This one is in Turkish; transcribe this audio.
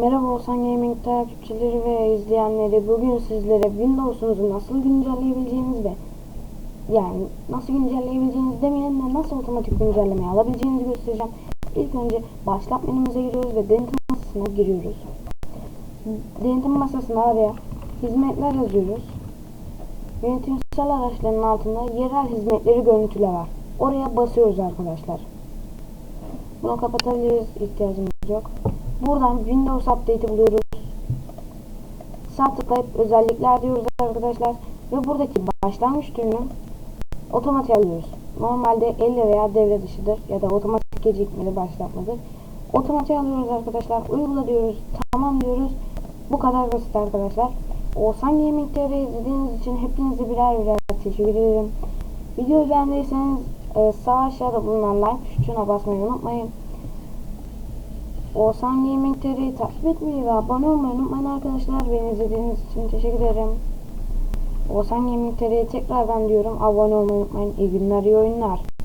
Merhaba Olsan Gaming takipçileri ve izleyenleri. Bugün sizlere Windows'unuzu nasıl güncelleyebileceğiniz ve yani nasıl güncelleyebileceğiniz demeyelim de nasıl otomatik güncelleme alabileceğinizi göstereceğim. İlk önce başlat menümüze giriyoruz ve denetim masasına giriyoruz. Denetim masasına araya hizmetler yazıyoruz. Yönetimsel araçların altında yerel hizmetleri görüntüle var. Oraya basıyoruz arkadaşlar. Bunu kapatabiliriz. ihtiyacımız yok. Buradan Windows Update'i buluyoruz. Sağ tıklayıp özellikler diyoruz arkadaşlar. Ve buradaki başlangıç türünü otomatik alıyoruz. Normalde elle veya devre dışıdır ya da otomatik gecikmeli başlatmadır. Otomatik alıyoruz arkadaşlar. Uygula diyoruz. Tamam diyoruz. Bu kadar basit arkadaşlar. Oğuzhan Gaming TV izlediğiniz için hepinize birer birer teşekkür ederim. Videoyu beğendiyseniz e, sağ aşağıda bulunan like tuşuna basmayı unutmayın. Oğuzhan Gaming TV'yi takip etmeyi ve abone olmayı unutmayın arkadaşlar. Beni izlediğiniz için teşekkür ederim. Oğuzhan Gaming TV'ye tekrardan diyorum abone olmayı unutmayın. İyi günler, iyi oyunlar.